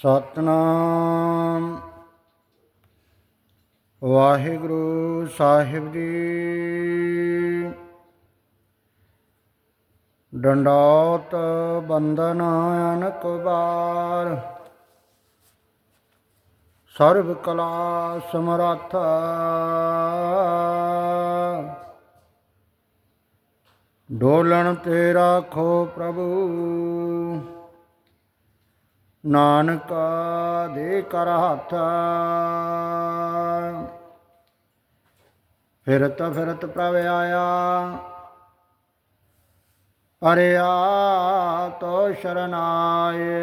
ਸਤਨਾਮ। ਵਾਹਿਗੁਰੂ ਸਾਹਿਬ ਜੀ। ਡੰਡੌਤ ਬੰਦਨ ਅਨਕ ਬਾਰ ਸਰਬ ਕਲਾ ਸਮਰੱਥ। ਡੋਲਣ ਤੇਰਾ ਖੋ ਪ੍ਰਭੂ। ਨਾਨਕ ਦੇ ਕਰ ਹੱਥ। ਫਿਰਤ ਫਿਰਤ ਪ੍ਰਭ ਆਇਆ। ਅਰਿਆ ਤੋ ਸ਼ਰਨਾਏ।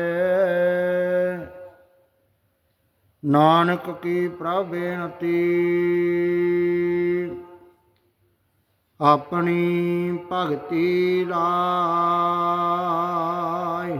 ਨਾਨਕ ਕੀ ਪ੍ਰਭ ਬੇਨਤੀ। ਆਪਣੀ ਭਗਤੀ ਲਾਏ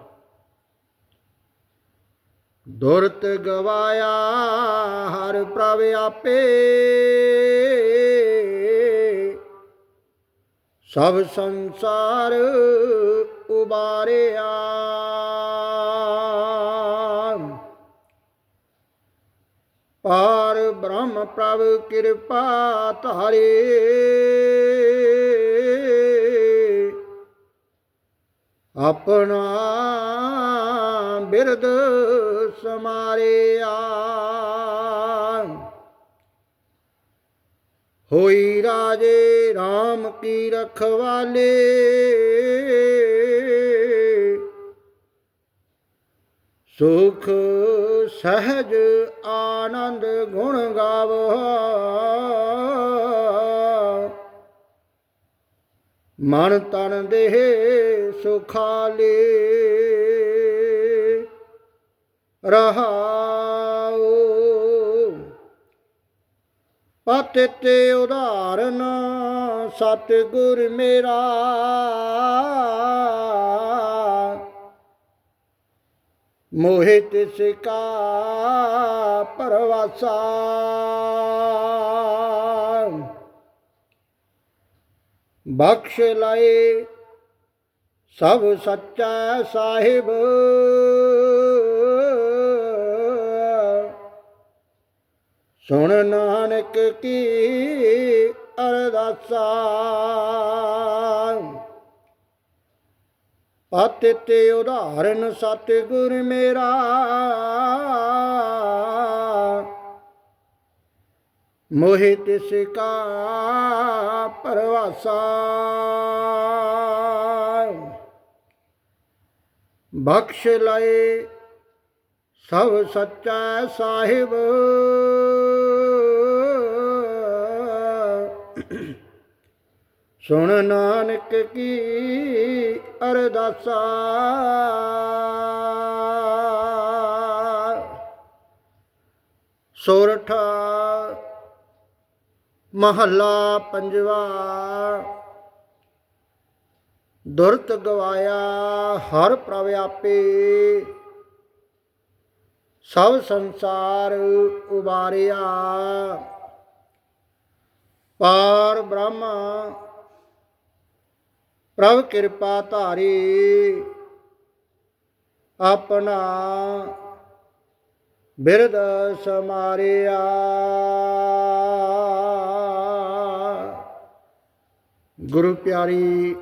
ਦੁਰਤ ਗਵਾਇਆ ਹਰ ਪ੍ਰਭ ਆਪੇ। ਸਭ ਸੰਸਾਰ ਉਬਾਰਿਆ। ਪਾਰ ਬ੍ਰਹਮ ਪ੍ਰਭ ਕਿਰਪਾ ਧਾਰੇ। ਆਪਣਾ ਬਿਰਦ ਸਮਾਰਿਆ। ਹੋਈ ਰਾਜੇ RAM ਕੀ ਰਖਵਾਲੇ। ਸੁਖ ਸਹਜ ਆਨੰਦ ਗੁਣ ਗਾਵੋ। ਮਨ ਤਨ ਦੇਹ ਸੁਖਾਲੇ। ਰਹਾਉ ਪਤ ਤੇ ਉਦਾਹਰਨ ਸਤ ਗੁਰ ਮੇਰਾ। ਮੋਹਿ ਤਿਸ ਕਾ ਪਰਵਾਸਾ। ਬਖਸ਼ ਲਏ ਸਭ ਸੱਚਾ ਸਾਹਿਬ। ਸੁਣ ਨਾਨਕ ਕੀ ਅਰਦਾਸਾ। ਪਤ ਤੇ ਉਦਾਹਰਨ ਸਤਿਗੁਰ ਮੇਰਾ। ਮੋਹਿ ਤਿਸ ਕਾ ਪਰਵਾਸਾ। ਬਖਸ਼ ਲਏ ਸਭ ਸੱਚਾ ਸਾਹਿਬ। ਸੁਣ ਨਾਨਕ ਕੀ ਅਰਦਾਸਾ। ਸੋਰਠ ਮਹੱਲਾ ਪੰਜਵਾ। ਦੁਰਤ ਗਵਾਇਆ ਹਰ ਪ੍ਰਭ ਆਪੇ। ਸਭ ਸੰਸਾਰ ਉਬਾਰਿਆ। ਪਾਰ ਬ੍ਰਹਮਾ ਪ੍ਰਭ ਕਿਰਪਾ ਧਾਰੀ। ਆਪਣਾ ਬਿਰਦ ਸਮਾਰਿਆ। ਗੁਰੂ ਪਿਆਰੀ,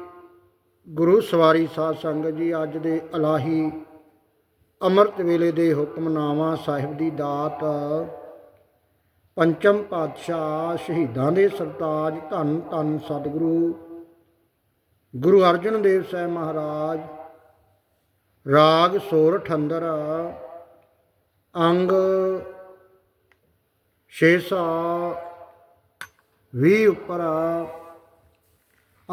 ਗੁਰੂ ਸਵਾਰੀ ਸਾਧ ਸੰਗਤ ਜੀ, ਅੱਜ ਦੇ ਅਲਾਹੀ ਅੰਮ੍ਰਿਤ ਵੇਲੇ ਦੇ ਹੁਕਮਨਾਮਾ ਸਾਹਿਬ ਦੀ ਦਾਤ। ਪੰਚਮ ਪਾਤਸ਼ਾਹ ਸ਼ਹੀਦਾਂ ਦੇ ਸਰਤਾਜ ਧੰਨ ਧੰਨ ਸਤਿਗੁਰੂ ਗੁਰੂ ਅਰਜਨ ਦੇਵ ਸਾਹਿਬ ਮਹਾਰਾਜ, ਰਾਗ ਸੋਰ ਅੰਦਰ ਅੰਗ 620 ਉੱਪਰ,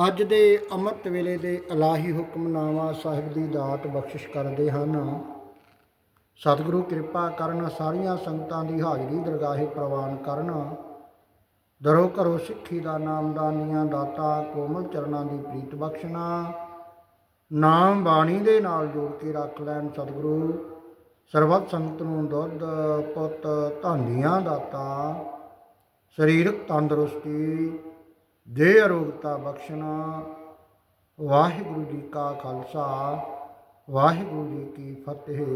ਅੱਜ ਦੇ ਅੰਮ੍ਰਿਤ ਵੇਲੇ ਦੇ ਇਲਾਹੀ ਹੁਕਮਨਾਮਾ ਸਾਹਿਬ ਦੀ ਦਾਤ ਬਖਸ਼ਿਸ਼ ਕਰਦੇ ਹਨ। ਸਤਿਗੁਰੂ ਕਿਰਪਾ ਕਰਨ ਸਾਰੀਆਂ ਸੰਗਤਾਂ ਦੀ ਹਾਜ਼ਰੀ, ਦਰਗਾਹੇ ਪ੍ਰਵਾਨ ਕਰਨ। ਦਰੋ ਕਰੋ ਸਿੱਖੀ ਦਾ ਨਾਮਦਾਨੀਆਂ ਦਾਤਾ ਕੋਮਲ ਚਰਨਾਂ ਦੀ ਪ੍ਰੀਤ ਬਖਸ਼ਣਾ। ਨਾਮ ਬਾਣੀ ਦੇ ਨਾਲ ਜੋੜ ਕੇ ਰੱਖ ਲੈਣ ਸਤਿਗੁਰੂ। ਸਰਬੱਤ ਸੰਗਤ ਨੂੰ ਦੁੱਧ, ਪੁੱਤ, ਧਾਨੀਆਂ, ਦਾਤਾ, ਸਰੀਰਕ ਤੰਦਰੁਸਤੀ, ਦੇਹ ਅਰੋਗਤਾ ਬਖਸ਼ਣਾ। ਵਾਹਿਗੁਰੂ ਜੀ ਕਾ ਖਾਲਸਾ, ਵਾਹਿਗੁਰੂ ਜੀ ਕੀ ਫਤਿਹ।